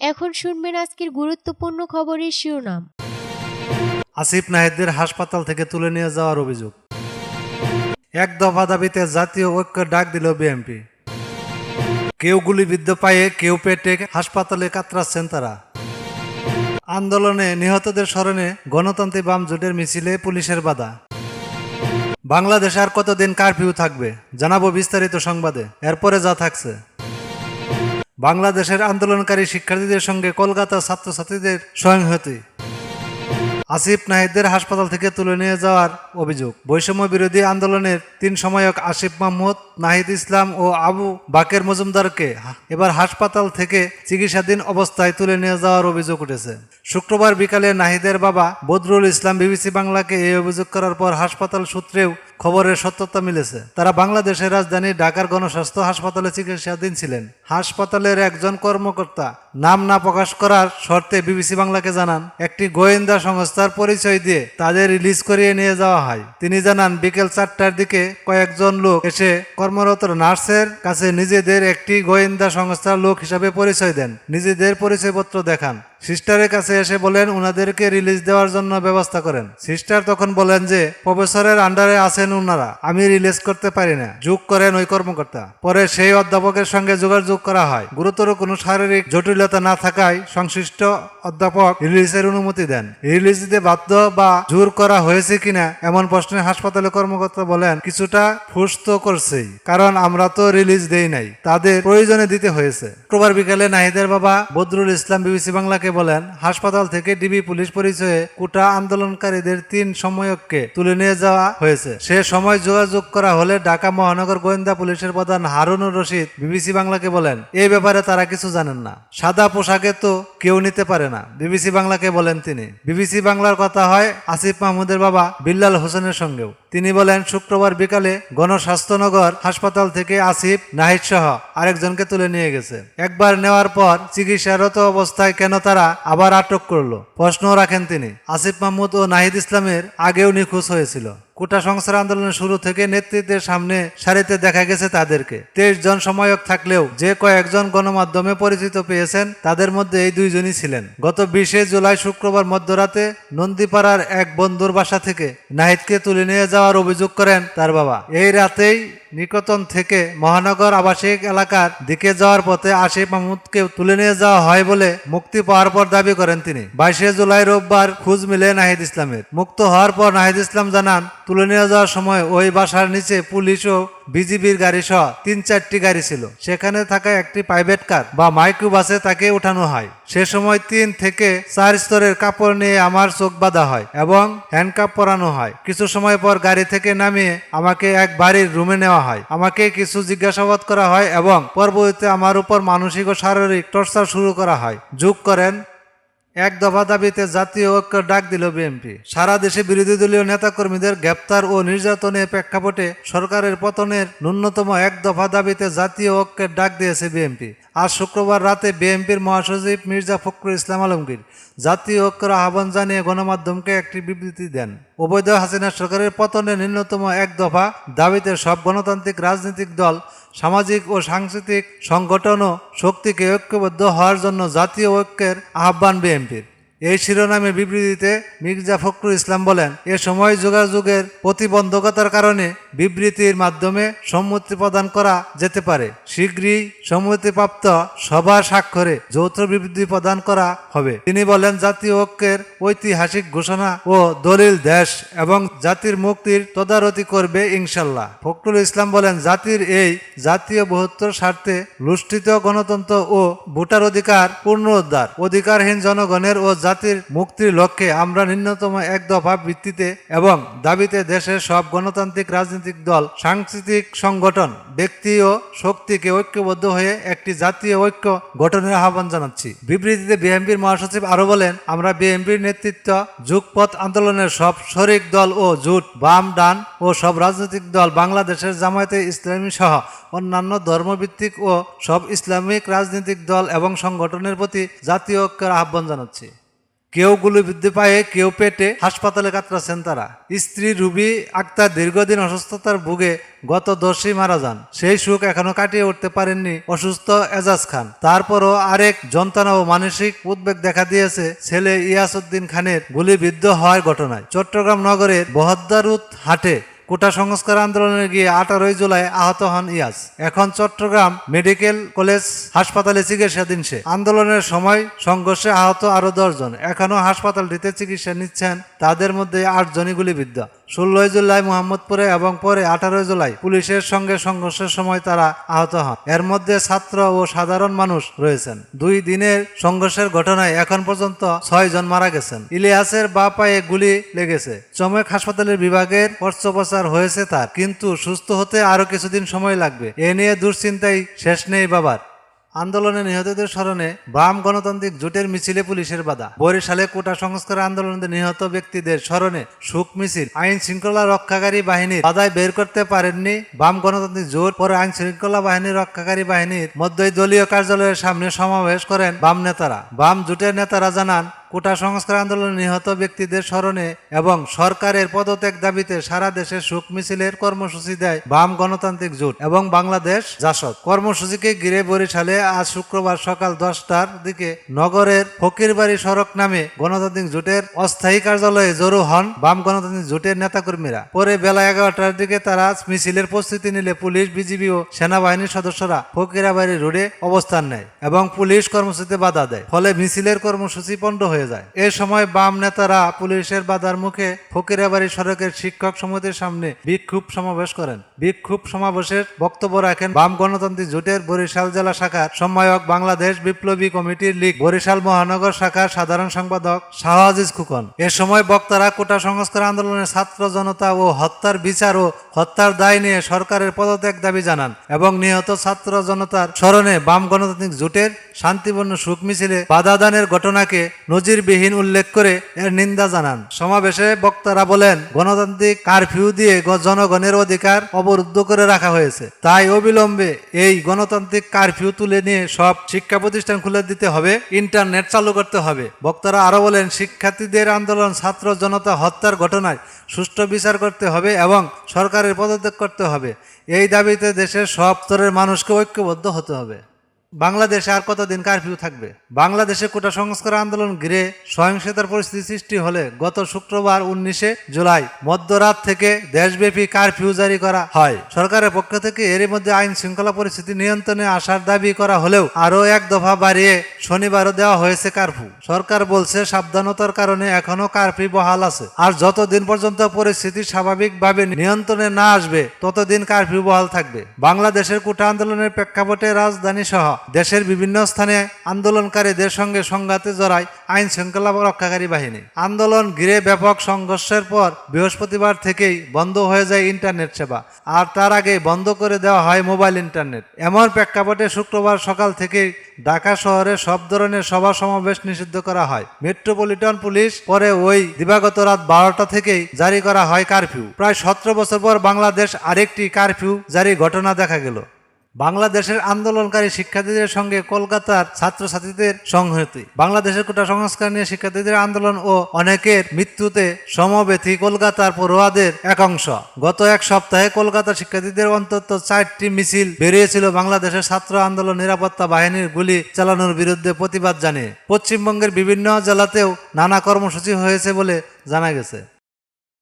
এখন শুনবেন আজকের গুরুত্বপূর্ণ খবরের শিরোনাম। আসিফ নাহিদদের হাসপাতাল থেকে তুলে নিয়ে যাওয়ার অভিযোগ। এক দফা দাবিতে জাতীয় ঐক্য ডাক দিল বিএনপি। কেউ গুলিবিদ্ধ পায়ে, কেউ পেটে হাসপাতালে কাতরাচ্ছেন তারা। আন্দোলনে নিহতদের স্মরণে গণতান্ত্রিক বাম জোটের মিছিলে পুলিশের বাধা। বাংলাদেশ আর কতদিন কারফিউ থাকবে, জানাব বিস্তারিত সংবাদে। এরপরে যা থাকছে। বাংলাদেশের আন্দোলনকারী শিক্ষার্থীদের সঙ্গে কলকাতা ছাত্রছাত্রীদের সংহতি আসিফ নাহিদদের হাসপাতাল থেকে তুলে নিয়ে যাওয়ার অভিযোগ। বৈষম্য বিরোধী আন্দোলনের তিন সময়ক আসিফ মাহমুদ, নাহিদ ইসলাম ও আবু বাকের মজুমদারকে এবার হাসপাতাল থেকে চিকিৎসাধীন অবস্থায় তুলে নিয়ে যাওয়ার অভিযোগ উঠেছে। শুক্রবার বিকালে নাহিদের বাবা বদরুল ইসলাম বিবিসি বাংলাকে এই অভিযোগ করার পর হাসপাতাল সূত্রেও খবরের সত্যতা মিলেছে। তারা বাংলাদেশের রাজধানী ঢাকার গণস্বাস্থ্য হাসপাতালে চিকিৎসাধীন ছিলেন। হাসপাতালের একজন কর্মকর্তা নাম না প্রকাশ করার শর্তে বিবিসি বাংলাকে জানান, একটি গোয়েন্দা সংস্থার পরিচয় দিয়ে তাদের রিলিজ করিয়ে নিয়ে যাওয়া হয়। তিনি জানান, বিকেল চারটার দিকে কয়েকজন লোক এসে কর্মরত নার্সের কাছে নিজেদের একটি গোয়েন্দা সংস্থার লোক হিসাবে পরিচয় দেন। নিজেদের পরিচয়পত্র দেখান। সিস্টারের কাছে এসে বলেন, উনাদেরকে রিলিজ দেওয়ার জন্য ব্যবস্থা করেন। সিস্টার তখন বলেন যে, প্রফেসরের আন্ডারে আছেন উনারা। আমি রিলিজ করতে পারি না। যোগ করেন ওই কর্মকর্তা। পরে সেই অধ্যাপকের সঙ্গে যোগাযোগ করা হয়। গুরুতর কোনো শারীরিক জটিলতা না থাকায় সংশ্লিষ্ট অধ্যাপক রিলিজের অনুমতি দেন। রিলিজ দিতে বাধ্য বা জোর করা হয়েছে কিনা এমন প্রশ্নে হাসপাতালে কর্মকর্তা বলেন, কিছুটা ফুস তো করছেই, কারণ আমরা তো রিলিজ দেই নাই, তাদের প্রয়োজনে দিতে হয়েছে। শুক্রবার বিকালে নাহিদের বাবা বদরুল ইসলাম বিবিসি বাংলাকে বলেন, হাসপাতাল থেকে ডিবি পুলিশ পরিচয়ে কোটা আন্দোলনকারীদের তিন সময়ককে তুলে নিয়ে যাওয়া হয়েছে। সে সময় যোগাযোগ করা হলে ঢাকা মহানগর গোয়েন্দা পুলিশের প্রধান হারুনুর রশিদ বিবিসি বাংলাকে বলেন এই ব্যাপারে তারা কিছু জানেন না। সাদা পোশাকে তো কেউ নিতে পারে না। বিবিসি বাংলাকে বলেন তিনি। বিবিসি বাংলার কথা হয় আসিফ মাহমুদের বাবা বিল্লাল হোসেনের সঙ্গেও। তিনি বলেন, শুক্রবার বিকালে গণস্বাস্থ্যনগর হাসপাতাল থেকে আসিফ, নাহিদ সহ আরেকজনকে তুলে নিয়ে গেছে। একবার নেওয়ার পর চিকিৎসারত অবস্থায় কেন তারা আবার আটক করল? প্রশ্ন রাখেন তিনি। আসিফ মাহমুদ ও নাহিদ ইসলামের আগেও নিখোঁজ হয়েছিল। কোটা সংস্কার আন্দোলনের শুরু থেকে নেতৃত্বের সামনে সারিতে দেখা গেছে তাদেরকে। তেইশ জন সময়ক থাকলেও যে কয়েকজন গণমাধ্যমে পরিচিত পেয়েছেন, তাদের মধ্যে এই দুইজনই ছিলেন। গত বিশে জুলাই শুক্রবার মধ্যরাতে নন্দীপাড়ার এক বন্ধুর বাসা থেকে নাহিদকে তুলে নিয়ে যাওয়ার অভিযোগ করেন তার বাবা। এই রাতেই নিকটন থেকে মহানগর আবাসিক এলাকার দিকে যাওয়ার পথে আশিফ মাহমুদকে তুলে নিয়ে যাওয়া হয় বলে মুক্তি পাওয়ার পর দাবি করেন তিনি। বাইশে জুলাই রোববার খোঁজ মিলে নাহিদ ইসলামের। মুক্ত হওয়ার পর নাহিদ ইসলাম জানান, তুলে নিয়ে যাওয়ার সময় ওই বাসার নিচে পুলিশ ও বিজিবির গাড়ি সহ তিন চারটি গাড়ি ছিল। সেখানে থাকা একটি প্রাইভেট কার বা মাইক্রো বাসে তাকে উঠানো হয়। সে সময় তিন থেকে চার স্তরের কাপড় নিয়ে আমার চোখ বাঁধা হয় এবং হ্যান্ডকাপ পরানো হয়। কিছু সময় পর গাড়ি থেকে নামিয়ে আমাকে এক বাড়ির রুমে নেওয়া হয়। আমাকে কিছু জিজ্ঞাসাবাদ করা হয় এবং পরবর্তীতে আমার উপর মানসিক ও শারীরিক টর্চার শুরু করা হয়। যোগ করেন এক দফা দাবিতে জাতীয় ঐক্য ডাক দিল বিএনপি। সারা দেশে বিরোধী দলীয় নেতাকর্মীদের গ্রেপ্তার ও নির্যাতনের প্রেক্ষাপটে সরকারের পতনের ন্যূনতম এক দফা দাবিতে জাতীয় ঐক্যের ডাক দিয়েছে বিএনপি। আজ শুক্রবার রাতে বিএনপির মহাসচিব মির্জা ফখরুল ইসলাম আলমগীর জাতীয় ঐক্যের আহ্বান জানিয়ে গণমাধ্যমকে একটি বিবৃতি দেন। অবৈধ হাসিনা সরকারের পতনের ন্যূনতম এক দফা দাবিতে সব গণতান্ত্রিক রাজনৈতিক দল সামাজিক ও সাংস্কৃতিক সংগঠন ও শক্তিকে ঐক্যবদ্ধ হওয়ার জন্য জাতীয় ঐক্যের আহ্বান বিএনপির। এই শিরোনামে বিবৃতিতে মির্জা ফখরুল ইসলাম বলেন, এ সময় যোগাযোগের প্রতিবন্ধকতার কারণে বিবৃতির মাধ্যমে সম্মতি প্রদান করা যেতে পারে। শীঘ্রই সম্মতিপ্রাপ্ত সভা স্বাক্ষরে যৌথ বিবৃতি প্রদান করা হবে। তিনি বলেন, জাতীয় ঐক্যের ঐতিহাসিক ঘোষণা ও দলিল দেশ এবং জাতির মুক্তির তদারতি করবে ইনশাল্লাহ। ফখরুল ইসলাম বলেন, জাতির এই জাতীয় বৃহত্তর স্বার্থে লুষ্ঠিত গণতন্ত্র ও ভোটার অধিকার পুনরুদ্ধার অধিকারহীন জনগণের ও জাতির মুক্তির লক্ষ্যে আমরা ন্যূনতম এক দফা ভিত্তিতে এবং দাবিতে দেশের সব গণতান্ত্রিক রাজনৈতিক দল, সাংস্কৃতিক সংগঠন, ব্যক্তি ও শক্তিকে ঐক্যবদ্ধ হয়ে একটি জাতীয় ঐক্য গঠনের আহ্বান জানাচ্ছি। বিবৃতিতে বিএনপির মহাসচিব আরও বলেন, আমরা বিএনপির নেতৃত্ব, যুগপথ আন্দোলনের সব শরিক দল ও জোট, বাম, ডান ও সব রাজনৈতিক দল বাংলাদেশের জামায়াতে ইসলামী সহ অন্যান্য ধর্মভিত্তিক ও সব ইসলামিক রাজনৈতিক দল এবং সংগঠনের প্রতি জাতীয় ঐক্যের আহ্বান জানাচ্ছি। কেউ গুলিবিদ্ধ পায়ে, কেউ পেটে হাসপাতালে কাতরাছেন তারা। স্ত্রী রুবি আক্তার দীর্ঘদিন অসুস্থতার ভুগে গত দশই মারা যান। সেই সুখ এখনও কাটিয়ে উঠতে পারেননি অসুস্থ এজাজ খান। তারপরও আরেক যন্ত্রণা ও মানসিক উদ্বেগ দেখা দিয়েছে ছেলে ইয়াসউদ্দিন খানের গুলিবিদ্ধ হওয়ার ঘটনায়। চট্টগ্রাম নগরের বহদ্দারুত হাটে কোটা সংস্কার আন্দোলনে গিয়ে আঠারোই জুলাই আহত হন ইয়াস এখন চট্টগ্রাম মেডিকেল কলেজ হাসপাতালে চিকিৎসাধীন সে। আন্দোলনের সময় সংঘর্ষে আহত আরও দশজন। এখনও হাসপাতালটিতে চিকিৎসা নিচ্ছেন তাদের মধ্যে আটজনই গুলিবিদ্ধ। ষোলোই জুলাই মোহাম্মদপুরে এবং পরে আঠারোই জুলাই পুলিশের সঙ্গে সংঘর্ষের সময় তারা আহত হন। এর মধ্যে ছাত্র ও সাধারণ মানুষ রয়েছেন। দুই দিনের সংঘর্ষের ঘটনায় এখন পর্যন্ত ছয় জন মারা গেছেন। ইলিয়াসের বা পায়ে গুলি লেগেছে। চমেক হাসপাতালের বিভাগের অস্ত্রোপচার হয়েছে তার। কিন্তু সুস্থ হতে আরও কিছুদিন সময় লাগবে। এ নিয়ে দুশ্চিন্তাই শেষ নেই বাবার। আন্দোলনে নিহতদের স্মরণে বাম গণতান্ত্রিক জোটের মিছিলে পুলিশের বাধা। বরিশালে কোটা সংস্কার আন্দোলনে নিহত ব্যক্তিদের স্মরণে সুখ মিছিল। আইন শৃঙ্খলা রক্ষাকারী বাহিনীর বাধায় বের করতে পারেননি বাম গণতান্ত্রিক জোট। পরে আইন শৃঙ্খলা বাহিনীর রক্ষাকারী বাহিনীর মধ্যে দলীয় কার্যালয়ের সামনে সমাবেশ করেন বাম নেতারা। বাম জোটের নেতারা জানান কোটা সংস্কার আন্দোলনে নিহত ব্যক্তিদের স্মরণে এবং সরকারের পদত্যাগ দাবিতে সারা দেশে শোক মিছিলের কর্মসূচি দেয় বাম গণতান্ত্রিক জোট এবং বাংলাদেশ জাসদ। কর্মসূচিকে ঘিরে বরিশালে আজ শুক্রবার সকাল দশটার দিকে নগরের ফকিরবাড়ি সড়ক নামে গণতান্ত্রিক জোটের অস্থায়ী কার্যালয়ে জড়ো হন বাম গণতান্ত্রিক জোটের নেতাকর্মীরা। পরে বেলা এগারোটার দিকে তারা মিছিলের প্রস্তুতি নিলে পুলিশ, বিজিবি ও সেনাবাহিনীর সদস্যরা ফকিরাবাড়ি রোডে অবস্থান নেয় এবং পুলিশ কর্মসূচিতে বাধা দেয়। ফলে মিছিলের কর্মসূচি পণ্ড হয়ে যায়। এ সময় বাম নেতারা পুলিশের বাধার মুখে ফকিরাবাড়ি সড়কের শিক্ষক সমিতির সামনে বিক্ষোভ সমাবেশ করেন। বিক্ষোভ সমাবেশের বক্তব্য রাখেন বাম গণতান্ত্রিক জোটের বরিশাল জেলা শাখার সম্মায়ক বাংলাদেশ বিপ্লবী কমিটির লীগ বরিশাল মহানগর শাখার সাধারণ সম্পাদক শাহআজিজ খুকন। এ সময় বক্তারা কোটা সংস্কার আন্দোলনের ছাত্র জনতা ও হত্যার বিচার ও হত্যার দায় নিয়ে সরকারের পদত্যাগ দাবি জানান এবং নিহত ছাত্র জনতার স্মরণে বাম গণতান্ত্রিক জোটের শান্তিপূর্ণ সুখ মিছিলে বাধা দানের ঘটনাকে নজিরবিহীন উল্লেখ করে এর নিন্দা জানান। সমাবেশে বক্তারা বলেন, গণতান্ত্রিক কারফিউ দিয়ে জনগণের অধিকার অবরুদ্ধ করে রাখা হয়েছে। তাই অবিলম্বে এই গণতান্ত্রিক কারফিউ তুলে নিয়ে সব শিক্ষা প্রতিষ্ঠান খুলে দিতে হবে, ইন্টারনেট চালু করতে হবে। বক্তারা আরও বলেন, শিক্ষার্থীদের আন্দোলন, ছাত্র জনতা হত্যার ঘটনায় সুষ্ঠু বিচার করতে হবে এবং সরকারের পদত্যাগ করতে হবে। এই দাবিতে দেশের সব স্তরের মানুষকে ঐক্যবদ্ধ হতে হবে। বাংলাদেশে আর কতদিন কারফিউ থাকবে? বাংলাদেশে কোটা সংস্কার আন্দোলন ঘিরে সহিংসতার পরিস্থিতি সৃষ্টি হলে গত শুক্রবার উনিশে জুলাই মধ্যরাত থেকে দেশব্যাপী কারফিউ জারি করা হয়। সরকারের পক্ষ থেকে এরই মধ্যে আইন শৃঙ্খলা পরিস্থিতি নিয়ন্ত্রণে আসার দাবি করা হলেও আরও এক দফা বাড়িয়ে শনিবারও দেওয়া হয়েছে কারফিউ সরকার বলছে সাবধানতার কারণে এখনও কারফিউ বহাল আছে। আর যতদিন পর্যন্ত পরিস্থিতি স্বাভাবিকভাবে নিয়ন্ত্রণে না আসবে, ততদিন কারফিউ বহাল থাকবে। বাংলাদেশের কোটা আন্দোলনের প্রেক্ষাপটে রাজধানী সহ দেশের বিভিন্ন স্থানে আন্দোলনকারীদের সঙ্গে সংঘাতে জড়ায় আইন শৃঙ্খলা রক্ষাকারী বাহিনী। আন্দোলন ঘিরে ব্যাপক সংঘর্ষের পর বৃহস্পতিবার থেকেই বন্ধ হয়ে যায় ইন্টারনেট সেবা, আর তার আগে বন্ধ করে দেওয়া হয় মোবাইল ইন্টারনেট। এমন প্রেক্ষাপটে শুক্রবার সকাল থেকেই ঢাকা শহরে সব ধরনের সভা সমাবেশ নিষিদ্ধ করা হয়। মেট্রোপলিটন পুলিশ পরে ওই দিবাগত রাত বারোটা থেকেই জারি করা হয় কারফিউ। প্রায় সতেরো বছর পর বাংলাদেশ আরেকটি কারফিউ জারি ঘটনা দেখা গেল। বাংলাদেশের আন্দোলনকারী শিক্ষার্থীদের সঙ্গে কলকাতার ছাত্রছাত্রীদের সংহতি। বাংলাদেশের কোটা সংস্কার নিয়ে শিক্ষার্থীদের আন্দোলন ও অনেকের মৃত্যুতে সমবেথী কলকাতার পড়ুয়াদের একাংশ। গত এক সপ্তাহে কলকাতার শিক্ষার্থীদের অন্তত চারটি মিছিল বেরিয়েছিল বাংলাদেশের ছাত্র আন্দোলন নিরাপত্তা বাহিনীর গুলি চালানোর বিরুদ্ধে প্রতিবাদ জানিয়ে। পশ্চিমবঙ্গের বিভিন্ন জেলাতেও নানা কর্মসূচি হয়েছে বলে জানা গেছে।